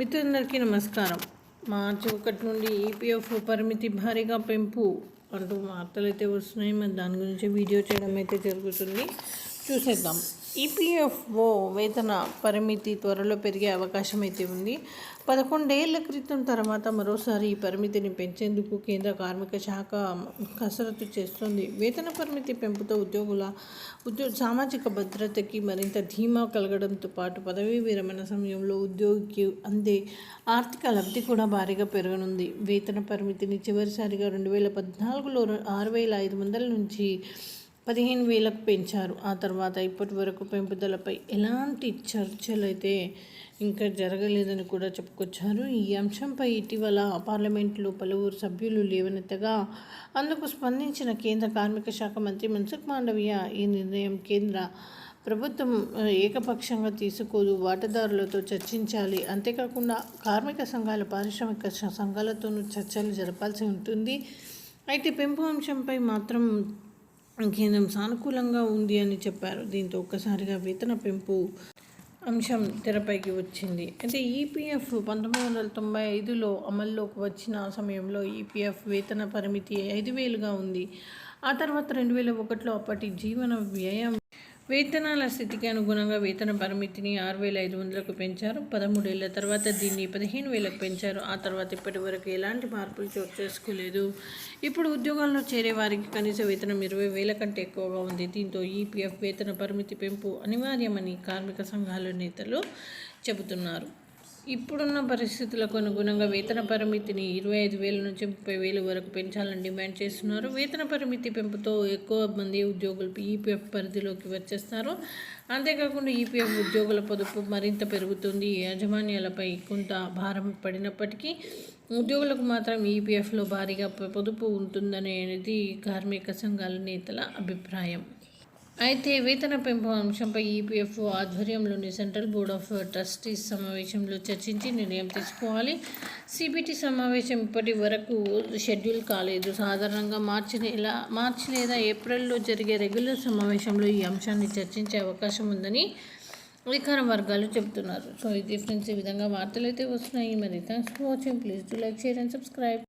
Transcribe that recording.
మిత్రులందరికీ నమస్కారం. మార్చి ఒకటి నుండి ఈపీఎఫ్ పరిమితి భారీగా పెంపు అంటూ వార్తలు అయితే వస్తున్నాయి. మరి దాని గురించి వీడియో చేయడం అయితే జరుగుతుంది. చూసేద్దాం. ఈపీఎఫ్ఓ వేతన పరిమితి త్వరలో పెరిగే అవకాశం అయితే ఉంది. పదకొండేళ్ళ క్రితం తర్వాత మరోసారి ఈ పరిమితిని పెంచేందుకు కేంద్ర కార్మిక శాఖ కసరత్తు చేస్తుంది. వేతన పరిమితి పెంపుతో ఉద్యోగుల ఉద్యోగ సామాజిక భద్రతకి మరింత ధీమా కలగడంతో పాటు పదవీ విరమణ సమయంలో ఉద్యోగికి అందే ఆర్థిక లబ్ధి కూడా భారీగా పెరగనుంది. వేతన పరిమితిని చివరిసారిగా రెండు వేల పద్నాలుగులో ఆరు వేల ఐదు వందల నుంచి పదిహేను వేలకు పెంచారు. ఆ తర్వాత ఇప్పటి వరకు పెంపుదలపై ఎలాంటి చర్చలు అయితే ఇంకా జరగలేదని కూడా చెప్పుకొచ్చారు. ఈ అంశంపై ఇటీవల పార్లమెంట్లో పలువురు సభ్యులు లేవనెత్తగా అందుకు స్పందించిన కేంద్ర కార్మిక శాఖ మంత్రి మన్సుఖ్ మాండవీయ ఈ నిర్ణయం కేంద్ర ప్రభుత్వం ఏకపక్షంగా తీసుకోదు వాటాదారులతో చర్చించాలి. అంతేకాకుండా కార్మిక సంఘాల పారిశ్రామిక సంఘాలతోనూ చర్చలు జరపాల్సి ఉంటుంది. అయితే పెంపు అంశంపై మాత్రం కేంద్రం సానుకూలంగా ఉంది అని చెప్పారు. దీంతో ఒక్కసారిగా వేతన పెంపు అంశం తెరపైకి వచ్చింది. అయితే ఈపీఎఫ్ పంతొమ్మిది వందల తొంభై ఐదులో అమల్లోకి వచ్చిన సమయంలో ఈపీఎఫ్ వేతన పరిమితి ఐదు వేలుగా ఉంది. ఆ తర్వాత రెండు వేల ఒకటిలో అప్పటి జీవన వ్యయం వేతనాల స్థితికి అనుగుణంగా వేతన పరిమితిని ఆరు వేల ఐదు వందలకు పెంచారు. పదమూడేళ్ళ తర్వాత దీన్ని పదిహేను వేలకు పెంచారు. ఆ తర్వాత ఇప్పటి వరకు ఎలాంటి మార్పులు చోటు చేసుకోలేదు. ఇప్పుడు ఉద్యోగాల్లో చేరే వారికి కనీస వేతనం ఇరవై వేల కంటే ఎక్కువగా ఉంది. దీంతో ఈపీఎఫ్ వేతన పరిమితి పెంపు అనివార్యమని కార్మిక సంఘాల నేతలు చెబుతున్నారు. ఇప్పుడున్న పరిస్థితులకు అనుగుణంగా వేతన పరిమితిని ఇరవై ఐదు వేల నుంచి ముప్పై వేల వరకు పెంచాలని డిమాండ్ చేస్తున్నారు. వేతన పరిమితి పెంపుతో ఎక్కువ మంది ఉద్యోగులు ఈపీఎఫ్ పరిధిలోకి వచ్చేస్తారు. అంతేకాకుండా ఈపీఎఫ్ ఉద్యోగుల పొదుపు మరింత పెరుగుతుంది. యాజమాన్యాలపై కొంత భారం పడినప్పటికీ ఉద్యోగులకు మాత్రం ఈపీఎఫ్లో భారీగా పొదుపు ఉంటుందనేది కార్మిక సంఘాల నేతల అభిప్రాయం. అయితే వేతన పెంపు అంశంపై ఈపీఎఫ్ఓ ఆధ్వర్యంలోని సెంట్రల్ బోర్డ్ ఆఫ్ ట్రస్టీస్ సమావేశంలో చర్చించి నిర్ణయం తీసుకోవాలి. సిబిటి సమావేశం ఇప్పటి వరకు షెడ్యూల్ కాలేదు. సాధారణంగా మార్చి నెల మార్చి లేదా ఏప్రిల్లో జరిగే రెగ్యులర్ సమావేశంలో ఈ అంశాన్ని చర్చించే అవకాశం ఉందని అధికార వర్గాలు చెబుతున్నారు. సో ఇది ఫ్రెండ్స్ ఈ విధంగా వార్తలు అయితే వస్తున్నాయి. మరి thanks for watching. Please to like share and subscribe.